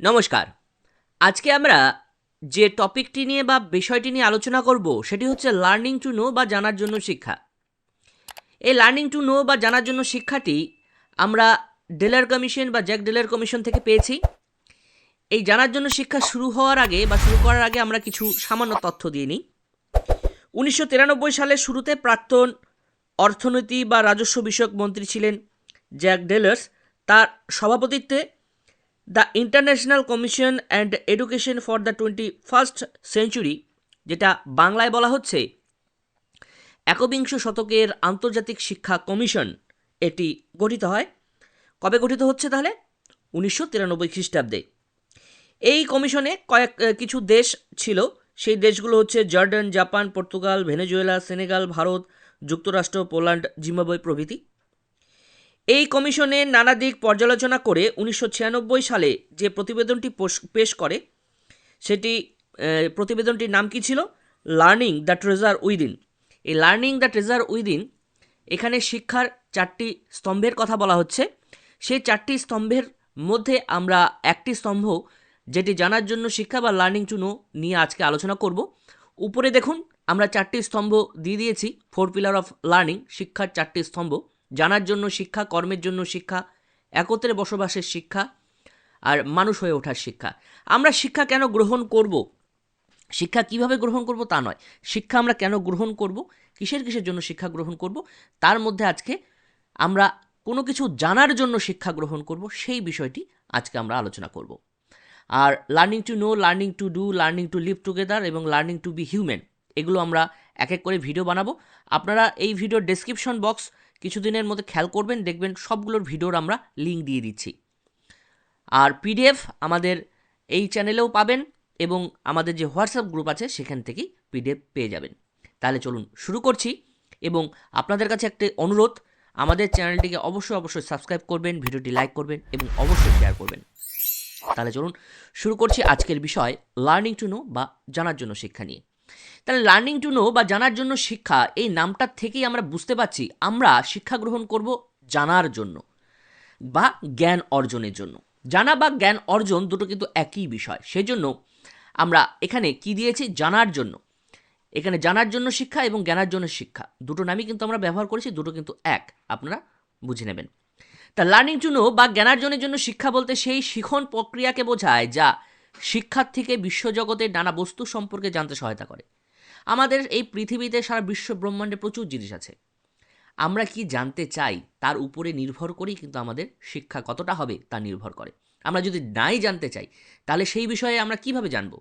নমস্কার। আজকে আমরা যে টপিকটি নিয়ে বা বিষয়টি নিয়ে আলোচনা করব, সেটি হচ্ছে লার্নিং টু নো বা জানার জন্য শিক্ষা। এই লার্নিং টু নো বা জানার জন্য শিক্ষাটি আমরা ডেলার কমিশন বা জ্যাক ডেলার কমিশন থেকে পেয়েছি। এই জানার জন্য শিক্ষা শুরু হওয়ার আগে বা শুরু করার আগে আমরা কিছু সামান্য তথ্য দিয়ে নিই। উনিশশো তিরানব্বই সালের শুরুতে প্রাক্তন অর্থনীতি বা রাজস্ব বিষয়ক মন্ত্রী ছিলেন জ্যাক ডেলার্স তার সভাপতিত্বে the international commission and education for the twenty first century যেটা বাংলায় বলা হচ্ছে, একবিংশ শতকের আন্তর্জাতিক শিক্ষা কমিশন, এটি গঠিত হয়। কবে গঠিত হচ্ছে তাহলে? উনিশশো তিরানব্বই খ্রিস্টাব্দে। এই কমিশনে কয়েক কিছু দেশ ছিল। সেই দেশগুলো হচ্ছে Jordan, Japan, Portugal, Venezuela, Senegal, Bharat, যুক্তরাষ্ট্র, পোল্যান্ড, জিম্বাবুয়ে প্রভৃতি। এই কমিশনে নানা দিক পর্যালোচনা করে উনিশশো ছিয়ানব্বই সালে যে প্রতিবেদনটি পেশ করে, সেটি প্রতিবেদনটির নাম কি ছিল? লার্নিং দ্য ট্রেজার উইদিন এই লার্নিং দ্য ট্রেজার উইদিন এখানে শিক্ষার চারটি স্তম্ভের কথা বলা হচ্ছে। সেই চারটি স্তম্ভের মধ্যে আমরা একটি স্তম্ভ, যেটি জানার জন্য শিক্ষা বা লার্নিং টু নো নিয়ে আজকে আলোচনা করব। উপরে দেখুন, আমরা চারটি স্তম্ভ দিয়ে দিয়েছি ফোর পিলার অফ লার্নিং শিক্ষার চারটি স্তম্ভ। জানার জন্য শিক্ষা, কর্মের জন্য শিক্ষা, একত্রে বসবাসের শিক্ষা আর মানুষ হয়ে ওঠার শিক্ষা। আমরা শিক্ষা কেন গ্রহণ করব? শিক্ষা কীভাবে গ্রহণ করব তা নয়। শিক্ষা আমরা কেন গ্রহণ করব? কিসের কিসের জন্য শিক্ষা গ্রহণ করব? তার মধ্যে আজকে আমরা কোনো কিছু জানার জন্য শিক্ষা গ্রহণ করব, সেই বিষয়টি আজকে আমরা আলোচনা করব। আর learning to know learning to do learning to live together এবং লার্নিং টু বি হিউম্যান এগুলো আমরা এক এক করে ভিডিও বানাবো। আপনারা এই ভিডিওর ডেসক্রিপশন বক্স কিছুদিনের মধ্যে খেয়াল করবেন, দেখবেন সবগুলোর ভিডিওর আমরা লিঙ্ক দিয়ে দিচ্ছি। আর পিডিএফ আমাদের এই চ্যানেলেও পাবেন এবং আমাদের যে হোয়াটসঅ্যাপ গ্রুপ আছে, সেখান থেকেই পিডিএফ পেয়ে যাবেন। তাহলে চলুন শুরু করছি এবং আপনাদের কাছে একটি অনুরোধ, আমাদের চ্যানেলটিকে অবশ্যই অবশ্যই সাবস্ক্রাইব করবেন, ভিডিওটি লাইক করবেন এবং অবশ্যই শেয়ার করবেন। তাহলে চলুন শুরু করছি আজকের বিষয় লার্নিং টু নো বা জানার জন্য শিক্ষা নিয়ে। তাহলে লার্নিং টু নো বা জানার জন্য শিক্ষা, এই নামটার থেকেই আমরা বুঝতে পারছি আমরা শিক্ষা গ্রহণ করব জানার জন্য বা জ্ঞান অর্জনের জন্য। জানা বা জ্ঞান অর্জন দুটো কিন্তু একই বিষয়। সেজন্য আমরা এখানে কি দিয়েছি? জানার জন্য। এখানে জানার জন্য শিক্ষা এবং জ্ঞানার জন্য শিক্ষা। দুটো নামই কিন্তু আমরা ব্যবহার করেছি, দুটো কিন্তু এক। আপনারা বুঝে নেবেন। তা লার্নিং টু নো বা জ্ঞানার্জনের জন্য শিক্ষা বলতে সেই শিখন প্রক্রিয়াকে বোঝায় যা শিক্ষার্থীকে বিশ্বজগতের নানা বস্তু সম্পর্কে জানতে সহায়তা করে। আমাদের এই পৃথিবীতে সারা বিশ্ব ব্রহ্মাণ্ডে প্রচুর জিনিস আছে। আমরা কি জানতে চাই তার উপরে নির্ভর করেই কিন্তু আমাদের শিক্ষা কতটা হবে তা নির্ভর করে। আমরা যদি নাই জানতে চাই, তাহলে সেই বিষয়ে আমরা কীভাবে জানব?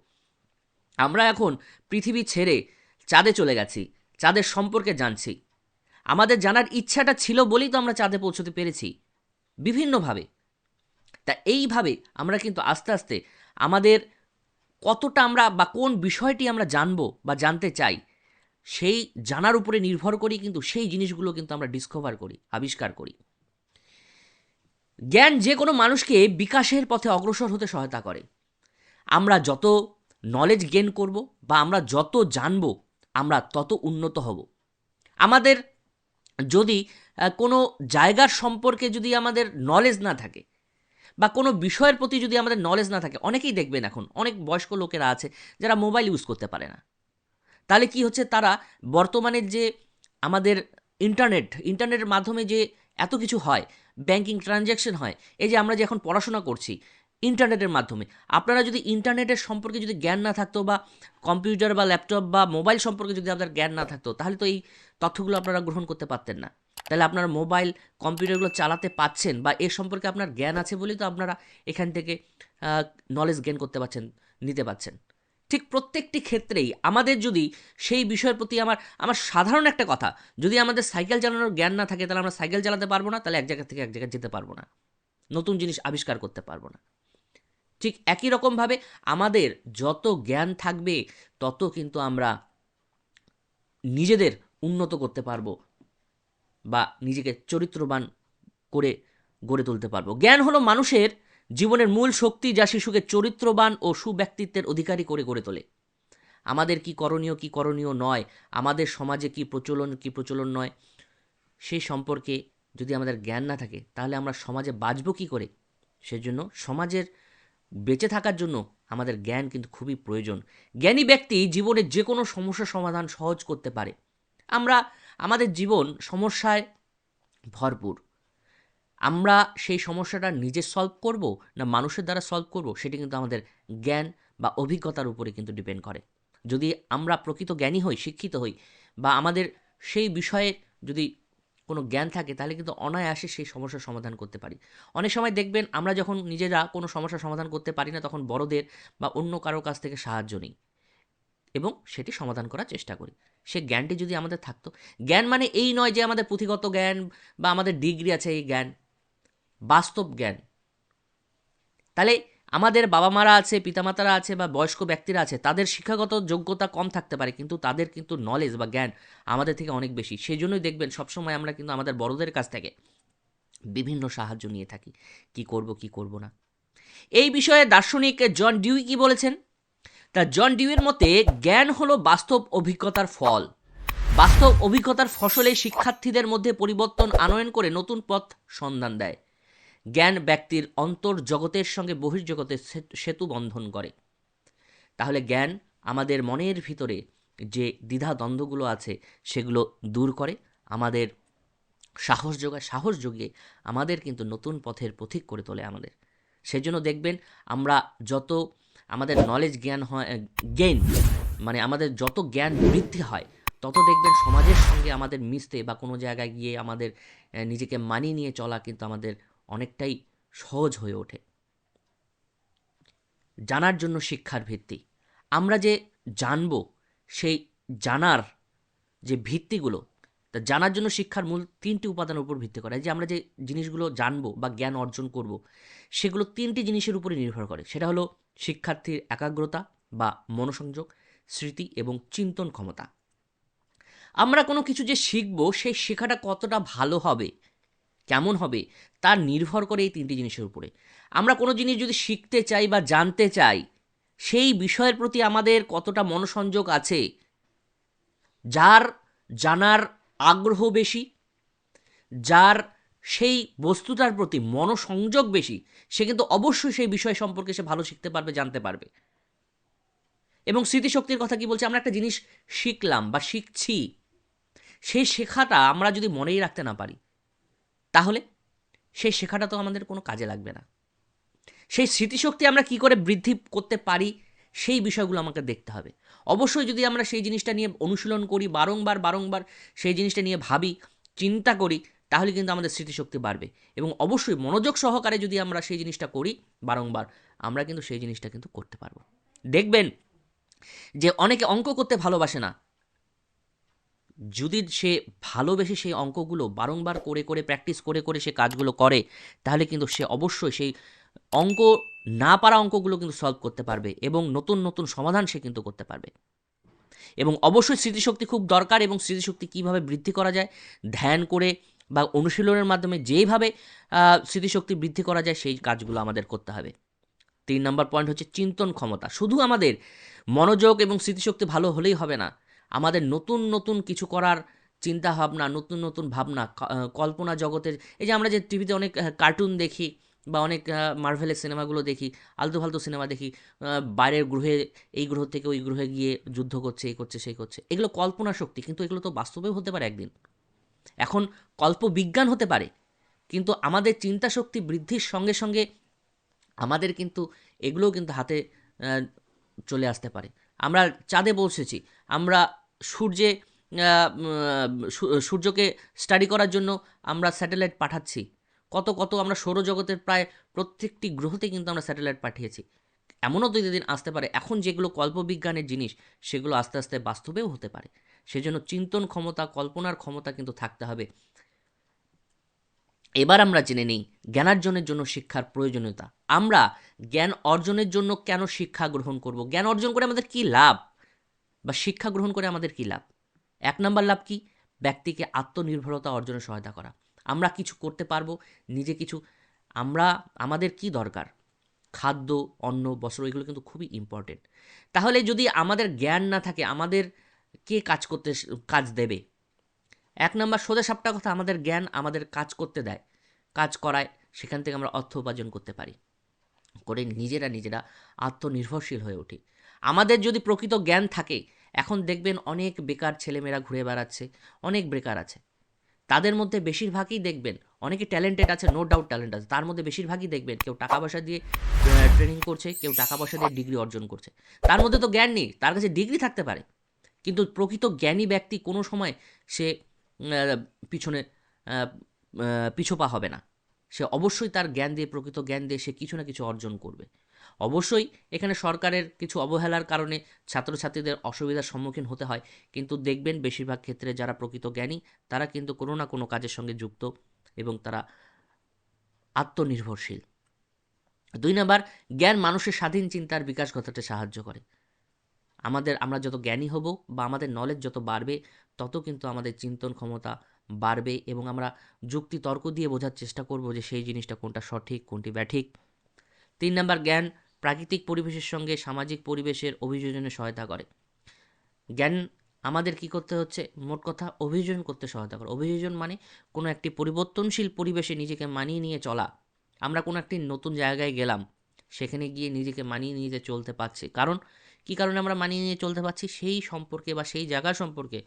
আমরা এখন পৃথিবী ছেড়ে চাঁদে চলে গেছি, চাঁদের সম্পর্কে জানছি। আমাদের জানার ইচ্ছাটা ছিল বলেই তো আমরা চাঁদে পৌঁছতে পেরেছি, বিভিন্নভাবে। তা এইভাবে আমরা কিন্তু আস্তে আস্তে আমাদের কতটা আমরা বা কোন বিষয়টি আমরা জানব বা জানতে চাই, সেই জানার উপরে নির্ভর করি, কিন্তু সেই জিনিসগুলো কিন্তু আমরা ডিসকভার করি, আবিষ্কার করি। জ্ঞান যে কোনো মানুষকে বিকাশের পথে অগ্রসর হতে সহায়তা করে। আমরা যত নলেজ গেন করব বা আমরা যত জানব, আমরা তত উন্নত হব। আমাদের যদি কোনো জায়গার সম্পর্কে যদি আমাদের নলেজ না থাকে বা কোনো বিষয়ের প্রতি যদি আমাদের নলেজ না থাকে, অনেকেই দেখবেন এখন, অনেক বয়স্ক লোকেরা আছে যারা মোবাইল ইউজ করতে পারে না। তাহলে কি হচ্ছে? তারা বর্তমানের যে আমাদের ইন্টারনেট ইন্টারনেটের মাধ্যমে যে এত কিছু হয় ব্যাংকিং ট্রানজ্যাকশন হয়, এই যে আমরা যে এখন পড়াশোনা করছি ইন্টারনেটের মাধ্যমে, আপনারা যদি ইন্টারনেটের সম্পর্কে যদি জ্ঞান না থাকতো বা কম্পিউটার বা ল্যাপটপ বা মোবাইল সম্পর্কে যদি আপনার জ্ঞান না থাকতো, তাহলে তো এই তথ্যগুলো আপনারা গ্রহণ করতে পারতেন না। তাহলে আপনার মোবাইল কম্পিউটারগুলো চালাতে পাচ্ছেন বা এ সম্পর্কে আপনার জ্ঞান আছে বলেই তো আপনারা এখান থেকে নলেজ গেন করতে পারছেন, নিতে পারছেন। ঠিক প্রত্যেকটি ক্ষেত্রেই আমাদের যদি সেই বিষয়ের প্রতি আমার আমার সাধারণ একটা কথা, যদি আমাদের সাইকেল চালানোর জ্ঞান না থাকে, তাহলে আমরা সাইকেল চালাতে পারব না, তাহলে এক জায়গা থেকে এক জায়গায় যেতে পারব না। নতুন জিনিস আবিষ্কার করতে পারব না। ঠিক একই রকমভাবে আমাদের যত জ্ঞান থাকবে, তত কিন্তু আমরা নিজেদের উন্নত করতে পারব। বা নিজেকে চরিত্রবান করে গড়ে তুলতে পারব। জ্ঞান হলো মানুষের জীবনের মূল শক্তি যা শিশুকে চরিত্রবান ও সুব্যক্তিত্বের অধিকারী করে গড়ে তোলে। আমাদের কি করণীয় কি করণীয় নয়? আমাদের সমাজে কি প্রচলন কি প্রচলন নয়? সেই সম্পর্কে যদি আমাদের জ্ঞান না থাকে, তাহলে আমরা সমাজে বাঁচব কী করে? সেজন্য সমাজের বেঁচে থাকার জন্য আমাদের জ্ঞান কিন্তু খুবই প্রয়োজন। জ্ঞানী ব্যক্তি জীবনের যে কোনো সমস্যার সমাধান সহজ করতে পারে। আমরা আমাদের জীবন সমস্যায় ভরপুর। আমরা সেই সমস্যাটা নিজে সলভ করব না মানুষের দ্বারা সলভ করব সেটি কিন্তু আমাদের জ্ঞান বা অভিজ্ঞতার উপরে কিন্তু ডিপেন্ড করে। যদি আমরা প্রকৃত জ্ঞানী হই, শিক্ষিত হই বা আমাদের সেই বিষয়ে যদি কোনো জ্ঞান থাকে তাহলে কিন্তু অনায়াসে সেই সমস্যার সমাধান করতে পারি। অনেক সময় দেখবেন আমরা যখন নিজেরা কোনো সমস্যার সমাধান করতে পারি না তখন বড়দের বা অন্য কারও কাছ থেকে সাহায্য নিই। এবং সেটি সমাধান করার চেষ্টা করি। সে জ্ঞানটি যদি আমাদের থাকতো, জ্ঞান মানে এই নয় যে আমাদের পুঁথিগত জ্ঞান বা আমাদের ডিগ্রি আছে এই জ্ঞান, বাস্তব জ্ঞান। তাহলে আমাদের বাবা মারা আছে, পিতামাতারা আছে বা বয়স্ক ব্যক্তিরা আছে, তাদের শিক্ষাগত যোগ্যতা কম থাকতে পারে, কিন্তু তাদের কিন্তু নলেজ বা জ্ঞান আমাদের থেকে অনেক বেশি। সেই জন্যই দেখবেন সবসময় আমরা কিন্তু আমাদের বড়দের কাছ থেকে বিভিন্ন সাহায্য নিয়ে থাকি। কি করব কি করব না? এই বিষয়ে দার্শনিক জন ডিউই কি বলেছেন? তা জন ডিউয়ের মতে, জ্ঞান হলো বাস্তব অভিজ্ঞতার ফল। বাস্তব অভিজ্ঞতার ফসলে শিক্ষার্থীদের মধ্যে পরিবর্তন আনয়ন করে নতুন পথ সন্ধান দেয়। জ্ঞান ব্যক্তির অন্তর জগতের সঙ্গে বহির্জগতের সেতু বন্ধন করে। তাহলে জ্ঞান আমাদের মনের ভিতরে যে দ্বিধা দ্বন্দ্বগুলো আছে, সেগুলো দূর করে। আমাদের সাহস যোগায়, সাহস যোগিয়ে আমাদের কিন্তু নতুন পথের পথিক করে তোলে আমাদের। সেজন্য দেখবেন, আমরা যত আমাদের নলেজ জ্ঞান হয় গেইন মানে আমাদের যত জ্ঞান বৃদ্ধি হয়, তত দেখবেন সমাজের সঙ্গে আমাদের মিশতে বা কোনো জায়গায় গিয়ে আমাদের নিজেকে মানিয়ে নিয়ে চলা কিন্তু আমাদের অনেকটাই সহজ হয়ে ওঠে। জানার জন্য শিক্ষার ভিত্তি। আমরা যে জানব, সেই জানার যে ভিত্তিগুলো, তা জানার জন্য শিক্ষার মূল তিনটি উপাদানের উপর ভিত্তি করে। যে আমরা যে জিনিসগুলো জানব বা জ্ঞান অর্জন করব, সেগুলো তিনটি জিনিসের উপরে নির্ভর করে। সেটা হলো শিক্ষার্থীর একাগ্রতা বা মনোসংযোগ, স্মৃতি এবং চিন্তন ক্ষমতা। আমরা কোনো কিছু যে শিখব, সেই শেখাটা কতটা ভালো হবে, কেমন হবে তা নির্ভর করে এই তিনটি জিনিসের উপরে। আমরা কোনো জিনিস যদি শিখতে চাই বা জানতে চাই, সেই বিষয়ের প্রতি আমাদের কতটা মনোসংযোগ আছে, যার জানার আগ্রহ বেশি, যার সেই বস্তুটার প্রতি মনোসংযোগ বেশি, সে কিন্তু অবশ্যই সেই বিষয় সম্পর্কে সে ভালো শিখতে পারবে, জানতে পারবে। এবং স্মৃতিশক্তির কথা কি বলছে? আমরা একটা জিনিস শিখলাম বা শিখছি, সেই শেখাটা আমরা যদি মনেই রাখতে না পারি, তাহলে সেই শেখাটা তো আমাদের কোনো কাজে লাগবে না। সেই স্মৃতিশক্তি আমরা কি করে বৃদ্ধি করতে পারি, সেই বিষয়গুলো আমাকে দেখতে হবে। অবশ্যই যদি আমরা সেই জিনিসটা নিয়ে অনুশীলন করি, বারংবার বারংবার সেই জিনিসটা নিয়ে ভাবি, চিন্তা করি তাহলে কিন্তু আমাদের স্মৃতিশক্তি বাড়বে। এবং অবশ্যই মনোযোগ সহকারে যদি আমরা সেই জিনিসটা করি, বারংবার আমরা কিন্তু সেই জিনিসটা কিন্তু করতে পারব। দেখবেন যে অনেকে অঙ্ক করতে ভালোবাসে না। যদি সে ভালোবেসে সেই অঙ্কগুলো বারংবার করে করে প্র্যাকটিস করে করে সে কাজগুলো করে, তাহলে কিন্তু সে অবশ্যই সেই অঙ্ক না পারা অঙ্কগুলো কিন্তু সলভ করতে পারবে এবং নতুন নতুন সমাধান সে কিন্তু করতে পারবে। এবং অবশ্যই স্মৃতিশক্তি খুব দরকার এবং স্মৃতিশক্তি কীভাবে বৃদ্ধি করা যায়? ধ্যান করে বা অনুশীলনের মাধ্যমে যেইভাবে স্মৃতিশক্তি বৃদ্ধি করা যায়, সেই কাজগুলো আমাদের করতে হবে। তিন নম্বর পয়েন্ট হচ্ছে চিন্তন ক্ষমতা। শুধু আমাদের মনোযোগ এবং স্মৃতিশক্তি ভালো হলেই হবে না। আমাদের নতুন নতুন কিছু করার চিন্তা ভাবনা নতুন নতুন ভাবনা কল্পনা জগতের, এই যে আমরা যে টিভিতে অনেক কার্টুন দেখি বা অনেক মার্ভেলের সিনেমাগুলো দেখি, আলতু ফালতু সিনেমা দেখি বাইরের গ্রহে এই গ্রহ থেকে ওই গ্রহে গিয়ে যুদ্ধ করছে এই করছে সেই করছে, এগুলো কল্পনা শক্তি, কিন্তু এগুলো তো বাস্তবেও হতে পারে একদিন। এখন কল্প বিজ্ঞান হতে পারে। কিন্তু আমাদের চিন্তা শক্তি বৃদ্ধির সঙ্গে সঙ্গে আমাদের কিন্তু এগুলোও কিন্তু হাতে চলে আসতে পারে। আমরা চাঁদে পৌঁছেছি আমরা সূর্যে সূর্যকে স্টাডি করার জন্য আমরা স্যাটেলাইট পাঠাচ্ছি। কত কত আমরা সৌরজগতের প্রায় প্রত্যেকটি গ্রহতে কিন্তু আমরা স্যাটেলাইট পাঠিয়েছি। এমনও তো দিন আসতে পারে। এখন যেগুলো কল্পবিজ্ঞানের জিনিস, সেগুলো আস্তে আস্তে বাস্তবেও হতে পারে। সেজন্য চিন্তন ক্ষমতা, কল্পনার ক্ষমতা কিন্তু থাকতে হবে। এবার আমরা জেনে নিই জ্ঞানার্জনের জন্য শিক্ষার প্রয়োজনীয়তা। আমরা জ্ঞান অর্জনের জন্য কেন শিক্ষা গ্রহণ করব? জ্ঞান অর্জন করে আমাদের কি লাভ? বা শিক্ষা গ্রহণ করে আমাদের কি লাভ? এক নম্বর লাভ কি? ব্যক্তিকে আত্মনির্ভরতা অর্জনে সহায়তা করা। আমরা কিছু করতে পারব, নিজে কিছু, আমরা, আমাদের কি দরকার? খাদ্য, অন্ন, বস্ত্র, এগুলো কিন্তু খুবই ইম্পর্টেন্ট তাহলে যদি আমাদের জ্ঞান না থাকে, আমাদের কে কাজ করতে কাজ দেবে? এক নম্বর সোজা সাপটা কথা, আমাদের জ্ঞান আমাদের কাজ করতে দেয়। কাজ করায়, সেখান থেকে আমরা অর্থ উপার্জন করতে পারি। করে নিজেরা নিজেরা আত্মনির্ভরশীল হয়ে উঠি। আমাদের যদি প্রকৃত জ্ঞান থাকে, এখন দেখবেন অনেক বেকার ছেলেমেয়েরা ঘুরে বেড়াচ্ছে, অনেক বেকার আছে। তাদের মধ্যে বেশিরভাগই দেখবেন, অনেকে ট্যালেন্টেড আছে নো ডাউট ট্যালেন্ট আছে, তার মধ্যে বেশিরভাগই দেখবেন কেউ টাকা পয়সা দিয়ে ট্রেনিং করছে, কেউ টাকা পয়সা দিয়ে ডিগ্রি অর্জন করছে। তার মধ্যে তো জ্ঞান নেই, তার কাছে ডিগ্রি থাকতে পারে। কিন্তু প্রকৃত জ্ঞানী ব্যক্তি কোনো সময় সে পিছনে আহ, হবে না। সে অবশ্যই তার জ্ঞান দিয়ে প্রকৃত জ্ঞান দিয়ে সে কিছু না কিছু অর্জন করবে। অবশ্যই এখানে সরকারের কিছু অবহেলার কারণে ছাত্রছাত্রীদের অসুবিধার সম্মুখীন হতে হয় কিন্তু দেখবেন বেশিরভাগ ক্ষেত্রে যারা প্রকৃত জ্ঞানী তারা কিন্তু কোনো না কোনো কাজের সঙ্গে যুক্ত এবং তারা আত্মনির্ভরশীল। দুই নাম্বার জ্ঞান মানুষের স্বাধীন চিন্তার বিকাশ ঘটাতে সাহায্য করে। আমাদের, আমরা যত জ্ঞানী হব বা আমাদের নলেজ যত বাড়বে, তত কিন্তু আমাদের চিন্তন ক্ষমতা বাড়বে এবং আমরা যুক্তি তর্ক দিয়ে বোঝার চেষ্টা করব যে সেই জিনিসটা কোনটা সঠিক, কোনটি ব্যাঠিক। তিন নাম্বার, জ্ঞান প্রাকৃতিক পরিবেশের সঙ্গে সামাজিক পরিবেশের অভিযোজনে সহায়তা করে। জ্ঞান আমাদের কি করতে হচ্ছে? মোট কথা অভিযোজন করতে সহায়তা করে। অভিযোজন মানে কোনো একটি পরিবর্তনশীল পরিবেশে নিজেকে মানিয়ে নিয়ে চলা। আমরা কোনো একটি নতুন জায়গায় গেলাম, সেখানে গিয়ে নিজেকে মানিয়ে নিয়ে চলতে পারছি। কারণ কী কারণে আমরা মানিয়ে নিয়ে চলতে পারছি সেই সম্পর্কে বা সেই জায়গার সম্পর্কে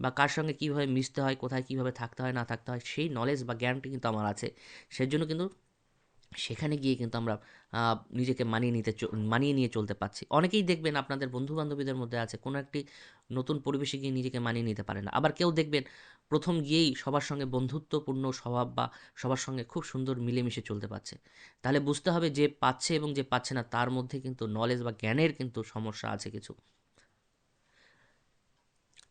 বা কার সঙ্গে কীভাবে মিশতে হয়, কোথায় কীভাবে থাকতে হয়, না থাকতে হয়, সেই নলেজ বা জ্ঞানটি কিন্তু আমার আছে। সেজন্য কিন্তু সেখানে গিয়ে কিন্তু আমরা নিজেকে মানিয়ে নিতে মানিয়ে নিয়ে চলতে পারছি। অনেকেই দেখবেন আপনাদের বন্ধু বান্ধবীদের মধ্যে আছে, কোনো একটি নতুন পরিবেশে গিয়ে নিজেকে মানিয়ে নিতে পারে না। আবার কেউ দেখবেন প্রথম গিয়েই সবার সঙ্গে বন্ধুত্বপূর্ণ স্বভাব বা সবার সঙ্গে খুব সুন্দর মিলেমিশে চলতে পারছে। তাহলে বুঝতে হবে যে পাচ্ছে এবং যে পাচ্ছে না, তার মধ্যে কিন্তু নলেজ বা জ্ঞানের কিন্তু সমস্যা আছে কিছু।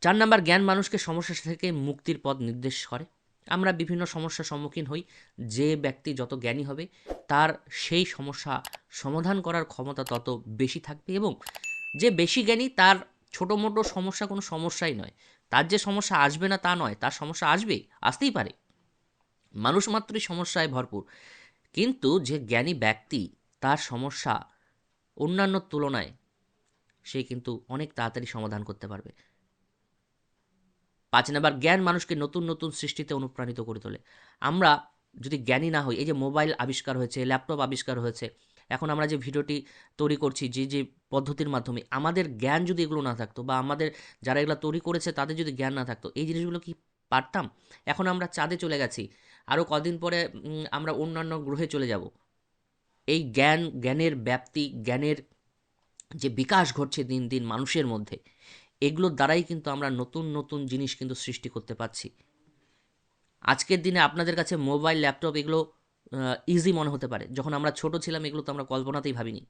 চার নাম্বার, জ্ঞান মানুষকে সমস্যা থেকে মুক্তির পথ নির্দেশ করে। আমরা বিভিন্ন সমস্যার সম্মুখীন হই। যে ব্যক্তি যত জ্ঞানী হবে, তার সেই সমস্যা সমাধান করার ক্ষমতা তত বেশি থাকবে এবং যে বেশি জ্ঞানী, তার ছোটো মোটো সমস্যা কোনো সমস্যাই নয়। তার যে সমস্যা আসবে না তা নয়, তার সমস্যা আসবে, আসতেই পারে। মানুষ মাত্রই সমস্যায় ভরপুর। কিন্তু যে জ্ঞানী ব্যক্তি, তার সমস্যা অন্যান্যর তুলনায় সে কিন্তু অনেক তাড়াতাড়ি সমাধান করতে পারবে। পাঁচ নাম্বার, জ্ঞান মানুষকে নতুন নতুন সৃষ্টিতে অনুপ্রাণিত করে তোলে। আমরা যদি জ্ঞানী না হই, এই যে মোবাইল আবিষ্কার হয়েছে, ল্যাপটপ আবিষ্কার হয়েছে, এখন আমরা যে ভিডিওটি তৈরি করছি, যে যে পদ্ধতির মাধ্যমে, আমাদের জ্ঞান যদি এগুলো না থাকতো বা আমাদের যারা এগুলো তৈরি করেছে তাদের যদি জ্ঞান না থাকতো, এই জিনিসগুলো কি পারতাম? এখন আমরা চাঁদে চলে গেছি আরও কদিন পরে আমরা অন্যান্য গ্রহে চলে যাব। এই জ্ঞান, জ্ঞানের ব্যাপ্তি, জ্ঞানের যে বিকাশ ঘটছে দিন দিন মানুষের মধ্যে এগুলোর দ্বারাই কিন্তু আমরা নতুন নতুন জিনিস কিন্তু সৃষ্টি করতে পারছি। আজকের দিনে আপনাদের কাছে মোবাইল, ল্যাপটপ এগুলো ইজি মনে হতে পারে। যখন আমরা ছোট ছিলাম এগুলো তো আমরা কল্পনাতেই ভাবিনি।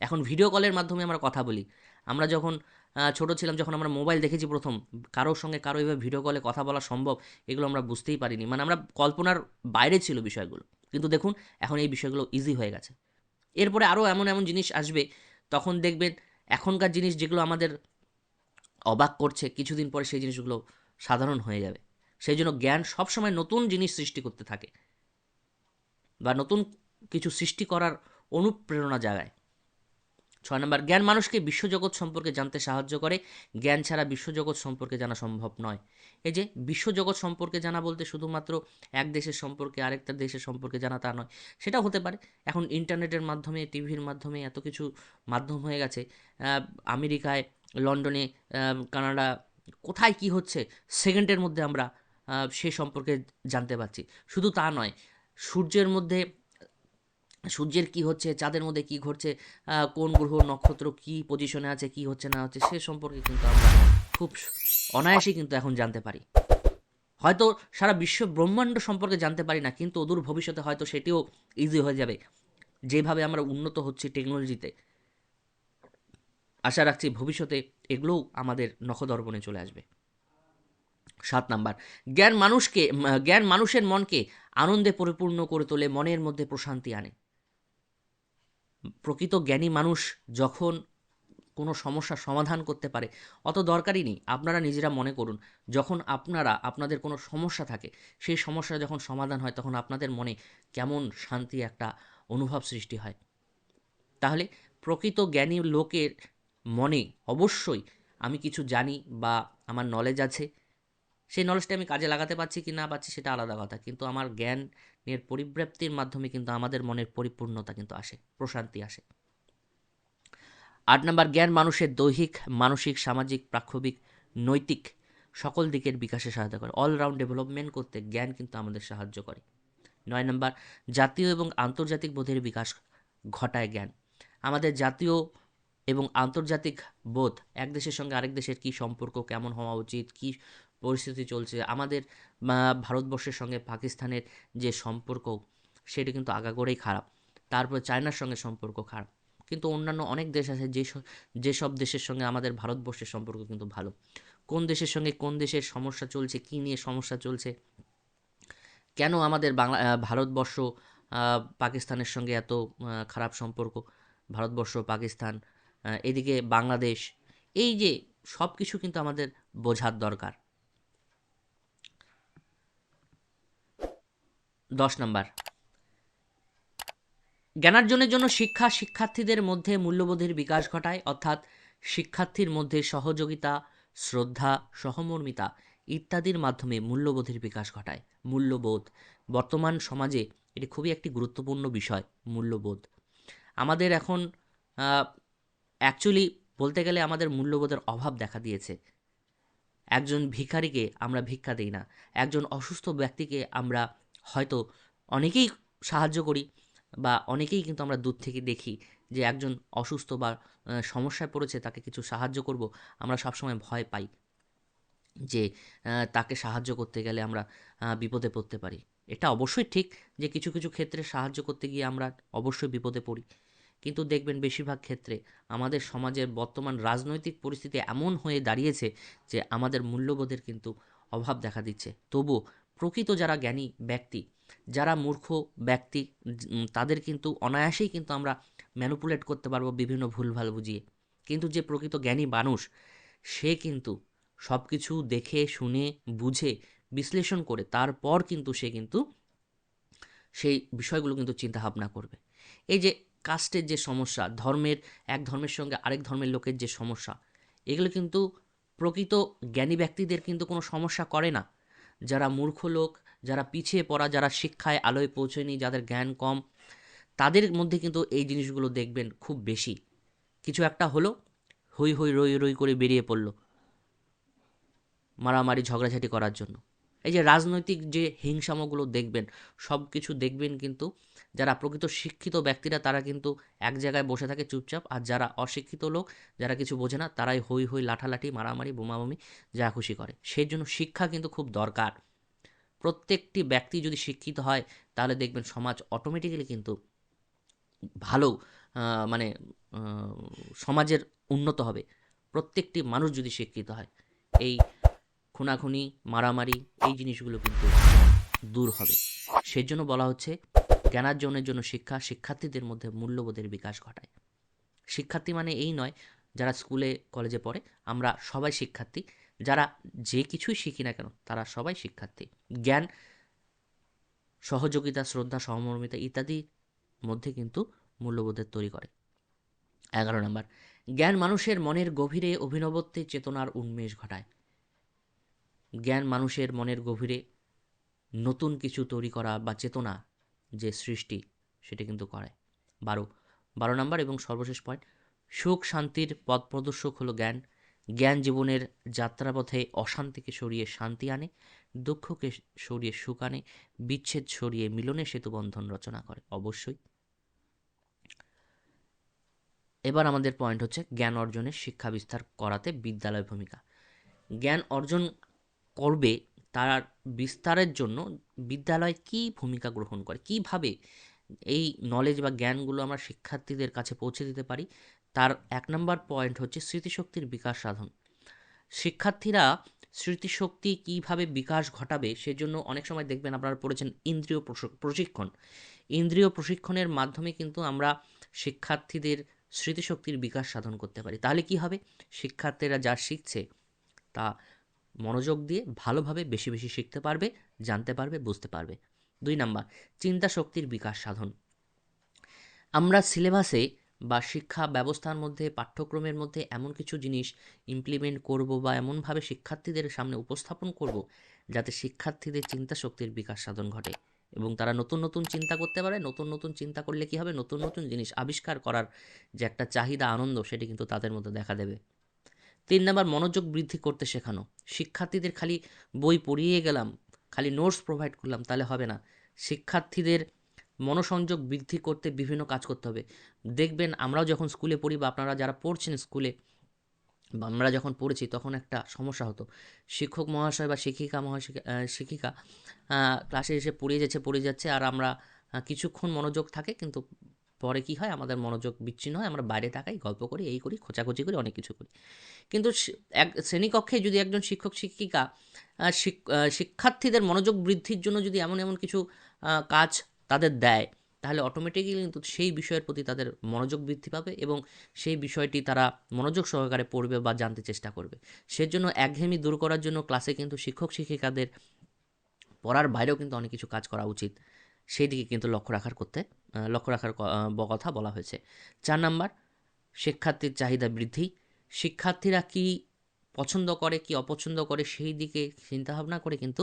এখন ভিডিও কলের মাধ্যমে আমরা কথা বলি। আমরা যখন ছোট ছিলাম যখন আমরা মোবাইল দেখেছি প্রথম, কারোর সঙ্গে কারও এভাবে ভিডিও কলে কথা বলা সম্ভব, এগুলো আমরা বুঝতেই পারিনি। মানে আমরা কল্পনার বাইরে ছিল বিষয়গুলো। কিন্তু দেখুন, এখন এই বিষয়গুলো ইজি হয়ে গেছে। এরপরে আরও এমন এমন জিনিস আসবে, তখন দেখবেন এখনকার জিনিস যেগুলো আমাদের অবাক করছে, কিছুদিন পরে সেই জিনিসগুলো সাধারণ হয়ে যাবে। সেই জন্য জ্ঞান সবসময় নতুন জিনিস সৃষ্টি করতে থাকে বা নতুন কিছু সৃষ্টি করার অনুপ্রেরণা জাগায়। ছয় নম্বর, জ্ঞান মানুষকে বিশ্বজগৎ সম্পর্কে জানতে সাহায্য করে। জ্ঞান ছাড়া বিশ্বজগৎ সম্পর্কে জানা সম্ভব নয়। এই যে বিশ্বজগৎ সম্পর্কে জানা বলতে শুধুমাত্র এক দেশের সম্পর্কে, আরেকটা দেশের সম্পর্কে জানা তা নয়, সেটাও হতে পারে। এখন ইন্টারনেটের মাধ্যমে, টিভির মাধ্যমে এত কিছু মাধ্যম হয়ে গেছে। আমেরিকায় লন্ডনে কানাডা, কোথায় কি হচ্ছে, সেকেন্ডের মধ্যে আমরা সে সম্পর্কে জানতে পারছি। শুধু তা নয়, সূর্যের মধ্যে, সূর্যের কি হচ্ছে, চাঁদের মধ্যে কি ঘটছে কোন গ্রহ, নক্ষত্র কি পজিশনে আছে, কি হচ্ছে, না হচ্ছে, সে সম্পর্কে কিন্তু আমরা খুব অনায়াসেই কিন্তু এখন জানতে পারি। হয়তো সারা বিশ্ব ব্রহ্মাণ্ড সম্পর্কে জানতে পারি না, কিন্তু অদূর ভবিষ্যতে হয়তো সেটিও ইজি হয়ে যাবে। যেভাবে আমরা উন্নত হচ্ছি টেকনোলজিতে আশা রাখছি ভবিষ্যতে এগুলোও আমাদের নখদর্পণে চলে আসবে। সাত নাম্বার, জ্ঞান মানুষকে, জ্ঞান মানুষের মনকে আনন্দে পরিপূর্ণ করে তোলে, মনের মধ্যে প্রশান্তি আনে। প্রকৃত জ্ঞানী মানুষ যখন কোনো সমস্যার সমাধান করতে পারে, অত দরকারই নেই, আপনারা নিজেরা মনে করুন, যখন আপনারা, আপনাদের কোনো সমস্যা থাকে, সেই সমস্যা যখন সমাধান হয়, তখন আপনাদের মনে কেমন শান্তি একটা অনুভব সৃষ্টি হয়। তাহলে প্রকৃত জ্ঞানী লোকের মনে অবশ্যই আমি কিছু জানি বা আমার নলেজ আছে। সেই নলেজটা আমি কাজে লাগাতে পারছি কি না পাচ্ছি সেটা আলাদা কথা। কিন্তু আমার জ্ঞানের পরিব্যাপ্তির মাধ্যমে কিন্তু আমাদের মনের পরিপূর্ণতা কিন্তু আসে, প্রশান্তি আসে। আট নম্বর, জ্ঞান মানুষের দৈহিক, মানসিক, সামাজিক প্রাক্ষবিক নৈতিক সকল দিকের বিকাশে সহায়তা করে। অলরাউন্ড ডেভেলপমেন্ট করতে জ্ঞান কিন্তু আমাদের সাহায্য করে। নয় নম্বর, জাতীয় এবং আন্তর্জাতিক বোধের বিকাশ ঘটায় জ্ঞান। আমাদের জাতীয় এবং আন্তর্জাতিক বোধ, এক দেশের সঙ্গে আরেক দেশের কী সম্পর্ক, কেমন হওয়া উচিত, কী পরিস্থিতি চলছে, আমাদের ভারতবর্ষের সঙ্গে পাকিস্তানের যে সম্পর্ক, সেটা কিন্তু আগাগোড়াই খারাপ। তারপর চায়নার সঙ্গে সম্পর্ক খারাপ। কিন্তু অন্যান্য অনেক দেশ আছে যে যেসব দেশের সঙ্গে আমাদের ভারতবর্ষের সম্পর্ক কিন্তু ভালো। কোন দেশের সঙ্গে কোন দেশের সমস্যা চলছে, কী নিয়ে সমস্যা চলছে, কেন আমাদের বাংলা ভারতবর্ষ পাকিস্তানের সঙ্গে এত খারাপ সম্পর্ক, ভারতবর্ষ, পাকিস্তান এদিকে বাংলাদেশ, এই যে সব কিছু কিন্তু আমাদের বোঝার দরকার। দশ নম্বর। জ্ঞানার্জনের জন্য শিক্ষা শিক্ষার্থীদের মধ্যে মূল্যবোধের বিকাশ ঘটায়, অর্থাৎ শিক্ষার্থীর মধ্যে সহযোগিতা, শ্রদ্ধা, সহমর্মিতা ইত্যাদির মাধ্যমে মূল্যবোধের বিকাশ ঘটায়। মূল্যবোধ, বর্তমান সমাজে এটি খুবই একটি গুরুত্বপূর্ণ বিষয়, মূল্যবোধ। আমাদের এখন অ্যাকচুয়ালি বলতে গেলে আমাদের মূল্যবোধের অভাব দেখা দিয়েছে। একজন ভিখারিকে আমরা ভিক্ষা দিই না। একজন অসুস্থ ব্যক্তিকে আমরা হয়তো অনেকেই সাহায্য করি বা অনেকেই কিন্তু আমরা দূর থেকে দেখি যে একজন অসুস্থ বা সমস্যায় পড়েছে, তাকে কিছু সাহায্য করব, আমরা সবসময় ভয় পাই যে তাকে সাহায্য করতে গেলে আমরা বিপদে পড়তে পারি। এটা অবশ্যই ঠিক যে কিছু কিছু ক্ষেত্রে সাহায্য করতে গিয়ে আমরা অবশ্যই বিপদে পড়ি। কিন্তু দেখবেন বেশিরভাগ ক্ষেত্রে আমাদের সমাজের বর্তমান রাজনৈতিক পরিস্থিতি এমন হয়ে দাঁড়িয়েছে যে আমাদের মূল্যবোধের কিন্তু অভাব দেখা দিচ্ছে। তবু প্রকৃত যারা জ্ঞানী ব্যক্তি, যারা মূর্খ ব্যক্তি তাদের কিন্তু অনায়াসেই কিন্তু আমরা ম্যানুপুলেট করতে পারব বিভিন্ন ভুলভাল বুঝিয়ে। কিন্তু যে প্রকৃত জ্ঞানী মানুষ, সে কিন্তু সব কিছু দেখে, শুনে, বুঝে, বিশ্লেষণ করে তারপর কিন্তু সে কিন্তু সেই বিষয়গুলো কিন্তু চিন্তা ভাবনা করবে। এই যে কাস্টের যে সমস্যা, ধর্মের, এক ধর্মের সঙ্গে আরেক ধর্মের লোকের যে সমস্যা, এগুলো কিন্তু প্রকৃত জ্ঞানী ব্যক্তিদের কিন্তু কোনো সমস্যা করে না। যারা মূর্খ লোক, যারা পিছিয়ে পড়া, যারা শিক্ষায় আলোয় পৌঁছয়নি, যাদের জ্ঞান কম, তাদের মধ্যে কিন্তু এই জিনিসগুলো দেখবেন খুব বেশি। কিছু একটা হলো হই হই রই রই করে বেরিয়ে পড়ল মারামারি, ঝগড়াঝাটি করার জন্য। এই যে রাজনৈতিক যে হিংসামগুলো দেখবেন সব কিছু দেখবেন কিন্তু যারা প্রকৃত শিক্ষিত ব্যক্তিরা, তারা কিন্তু এক জায়গায় বসে থাকে চুপচাপ। আর যারা অশিক্ষিত লোক, যারা কিছু বোঝে না, তারাই হই হই লাঠালাঠি, মারামারি, বোমাবমি যা খুশি করে। সেই জন্য শিক্ষা কিন্তু খুব দরকার। প্রত্যেকটি ব্যক্তি যদি শিক্ষিত হয়, তাহলে দেখবেন সমাজ অটোমেটিক্যালি কিন্তু ভালো মানে সমাজের উন্নত হবে। প্রত্যেকটি মানুষ যদি শিক্ষিত হয়, এই খুনাখুনি, মারামারি, এই জিনিসগুলো কিন্তু দূর হবে। সেই জন্য বলা হচ্ছে জ্ঞানার্জনের জন্য শিক্ষা শিক্ষার্থীদের মধ্যে মূল্যবোধের বিকাশ ঘটায়। শিক্ষার্থী মানে এই নয়, যারা স্কুলে কলেজে পড়ে, আমরা সবাই শিক্ষার্থী। যারা যে কিছুই শিখি না কেন, তারা সবাই শিক্ষার্থী। জ্ঞান, সহযোগিতা, শ্রদ্ধা সহমর্মিতা ইত্যাদির মধ্যে কিন্তু মূল্যবোধের তৈরি করে। এগারো নম্বর, জ্ঞান মানুষের মনের গভীরে অভিনবত্বে চেতনার উন্মেষ ঘটায়। জ্ঞান মানুষের মনের গভীরে নতুন কিছু তৈরি করা বা চেতনা যে সৃষ্টি, সেটা কিন্তু করে। বারো বারো নম্বর এবং সর্বশেষ পয়েন্ট সুখ শান্তির পথ প্রদর্শক হলো জ্ঞান। জ্ঞান জীবনের যাত্রাপথে অশান্তিকে সরিয়ে শান্তি আনে, দুঃখকে সরিয়ে সুখ আনে, বিচ্ছেদ সরিয়ে মিলনের সেতুবন্ধন রচনা করে। অবশ্যই। এবার আমাদের পয়েন্ট হচ্ছে জ্ঞান অর্জনের শিক্ষা বিস্তার করাতে বিদ্যালয় ভূমিকা। জ্ঞান অর্জন করবে তার বিস্তারের জন্য বিদ্যালয় কী ভূমিকা গ্রহণ করে? কীভাবে এই নলেজ বা জ্ঞানগুলো আমরা শিক্ষার্থীদের কাছে পৌঁছে দিতে পারি? তার এক নম্বর পয়েন্ট হচ্ছে স্মৃতিশক্তির বিকাশ সাধন। শিক্ষার্থীরা স্মৃতিশক্তি কীভাবে বিকাশ ঘটাবে সেজন্য অনেক সময় দেখবেন আপনারা পড়েছেন ইন্দ্রিয় প্রশ- প্রশিক্ষণ। ইন্দ্রিয় প্রশিক্ষণের মাধ্যমে কিন্তু আমরা শিক্ষার্থীদের স্মৃতিশক্তির বিকাশ সাধন করতে পারি। তাহলে কি হবে? শিক্ষার্থীরা যা শিখছে তা মনোযোগ দিয়ে ভালোভাবে বেশি বেশি শিখতে পারবে, জানতে পারবে, বুঝতে পারবে। দুই নাম্বার, চিন্তা শক্তির বিকাশ সাধন। আমরা সিলেবাসে বা শিক্ষা ব্যবস্থার মধ্যে, পাঠ্যক্রমের মধ্যে এমন কিছু জিনিস ইমপ্লিমেন্ট করব বা এমনভাবে শিক্ষার্থীদের সামনে উপস্থাপন করব যাতে শিক্ষার্থীদের চিন্তা শক্তির বিকাশ সাধন ঘটে এবং তারা নতুন নতুন চিন্তা করতে পারে, নতুন নতুন চিন্তা করলে কী হবে? নতুন নতুন জিনিস আবিষ্কার করার যে একটা চাহিদা, আনন্দ, সেটি কিন্তু তাদের মধ্যে দেখা দেবে। তিন নাম্বার মনোযোগ বৃদ্ধি করতে শেখানো। শিক্ষার্থীদের খালি বই পড়িয়ে গেলাম, খালি নোটস প্রোভাইড করলাম, তাহলে হবে না। শিক্ষার্থীদের মনোসংযোগ বৃদ্ধি করতে বিভিন্ন কাজ করতে হবে। দেখবেন আমরাও যখন স্কুলে পড়ি বা আপনারা যারা পড়ছেন স্কুলে, বা আমরা যখন পড়েছি তখন একটা সমস্যা হতো। শিক্ষক মহাশয় বা শিক্ষিকা মহাশিকা শিক্ষিকা ক্লাসে এসে পড়িয়ে যাচ্ছে পড়িয়ে যাচ্ছে, আর আমরা কিছুক্ষণ মনোযোগ থাকে কিন্তু পরে কি হয়? আমাদের মনোযোগ বিচ্ছিন্ন হয়, আমরা বাইরে তাকাই, গল্প করি, এই করি, খোঁচাখুচি করি, অনেক কিছু করি। কিন্তু এক শ্রেণীকক্ষে যদি একজন শিক্ষক, শিক্ষিকা শিক্ষার্থীদের মনোযোগ বৃদ্ধির জন্য যদি এমন এমন কিছু কাজ তাদের দেয়, তাহলে অটোমেটিক্যালি কিন্তু সেই বিষয়ের প্রতি তাদের মনোযোগ বৃদ্ধি পাবে এবং সেই বিষয়টি তারা মনোযোগ সহকারে পড়বে বা জানতে চেষ্টা করবে। সেজন্য একঘেয়েমি দূর করার জন্য ক্লাসে কিন্তু শিক্ষক, শিক্ষিকাদের পড়ার বাইরেও কিন্তু অনেক কিছু কাজ করা উচিত। সেই দিকে কিন্তু লক্ষ্য রাখার করতে লক্ষ্য রাখার কথা বলা হয়েছে। চার নাম্বার, শিক্ষার্থীর চাহিদা বৃদ্ধি। শিক্ষার্থীরা কি পছন্দ করে, কি অপছন্দ করে, সেই দিকে চিন্তাভাবনা করে কিন্তু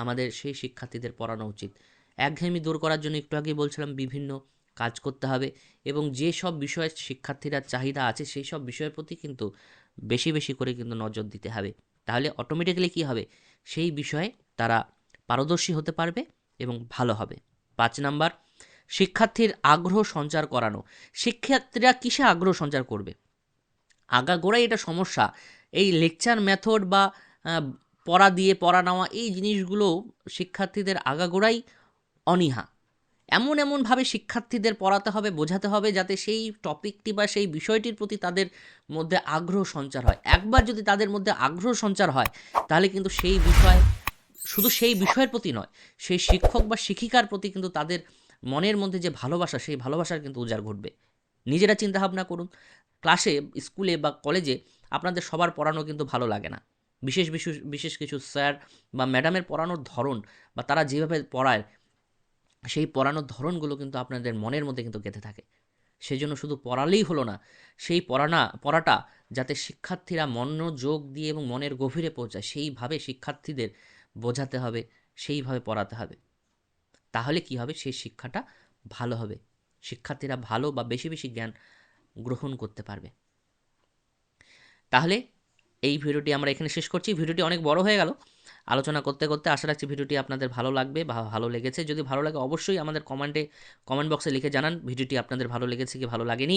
আমাদের সেই শিক্ষার্থীদের পড়ানো উচিত। একঘেয়েমি দূর করার জন্য একটু আগে বলছিলাম, বিভিন্ন কাজ করতে হবে এবং যে সব বিষয়ে শিক্ষার্থীরা চাহিদা আছে, সেই সব বিষয়ের প্রতি কিন্তু বেশি বেশি করে কিন্তু নজর দিতে হবে। তাহলে অটোমেটিক্যালি কী হবে? সেই বিষয়ে তারা পারদর্শী হতে পারবে এবং ভালো হবে। পাঁচ নাম্বার, শিক্ষার্থীর আগ্রহ সঞ্চার করানো। শিক্ষার্থীরা কিসে আগ্রহ সঞ্চার করবে? আগাগোড়াই এটা সমস্যা। এই লেকচার মেথড বা পড়া দিয়ে পড়া নেওয়া, এই জিনিসগুলো শিক্ষার্থীদের আগাগোড়াই অনীহা। এমন এমনভাবে শিক্ষার্থীদের পড়াতে হবে, বোঝাতে হবে, যাতে সেই টপিকটি বা সেই বিষয়টির প্রতি তাদের মধ্যে আগ্রহ সঞ্চার হয়। একবার যদি তাদের মধ্যে আগ্রহ সঞ্চার হয়, তাহলে কিন্তু সেই বিষয় শুধু সেই বিষয়ের প্রতি নয়, সেই শিক্ষক বা শিক্ষিকার প্রতি কিন্তু তাদের মনের মধ্যে যে ভালোবাসা, সেই ভালোবাসার কিন্তু উজাড় ঘটবে। নিজেরা চিন্তা ভাবনা করুন। ক্লাসে, স্কুলে বা কলেজে আপনাদের সবার পড়ানো কিন্তু ভালো লাগে না। বিশেষ বিশেষ বিশেষ কিছু স্যার বা ম্যাডামের পড়ানোর ধরন বা তারা যেভাবে পড়ায়, সেই পড়ানোর ধরনগুলো কিন্তু আপনাদের মনের মধ্যে কিন্তু গেঁথে থাকে। সেই জন্য শুধু পড়ালেই হলো না, সেই পড়ানা, পড়াটা যাতে শিক্ষার্থীরা মনোযোগ দিয়ে এবং মনের গভীরে পৌঁছায়, সেইভাবে শিক্ষার্থীদের বোঝাতে হবে, সেইভাবে পড়াতে হবে। তাহলে কি হবে? সেই শিক্ষাটা ভালো হবে। শিক্ষার্থীরা ভালো বা বেশি বেশি জ্ঞান গ্রহণ করতে পারবে। তাহলে এই ভিডিওটি আমরা এখানে শেষ করছি। ভিডিওটি অনেক বড় হয়ে গেল। আলোচনা করতে করতে আশা রাখছি ভিডিওটি আপনাদের ভালো লাগবে বা ভালো লেগেছে। যদি ভালো লাগে অবশ্যই আমাদের কমেন্টে, কমেন্ট বক্সে লিখে জানান ভিডিওটি আপনাদের ভালো লেগেছে কি ভালো লাগেনি।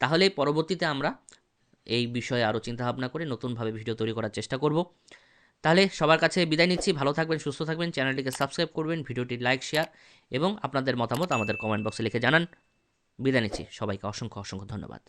তাহলে পরবর্তীতে আমরা এই বিষয়ে আরও চিন্তাভাবনা করে নতুনভাবে ভিডিও তৈরি করার চেষ্টা করব। তাহলে সবার কাছে বিদায় নিচ্ছি। ভালো থাকবেন, সুস্থ থাকবেন, চ্যানেলটিকে সাবস্ক্রাইব করবেন, ভিডিওটি লাইক, শেয়ার এবং আপনাদের মতামত আমাদের কমেন্ট বক্সে লিখে জানান। বিদায় নিচ্ছি। সবাইকে অসংখ্য অসংখ্য ধন্যবাদ।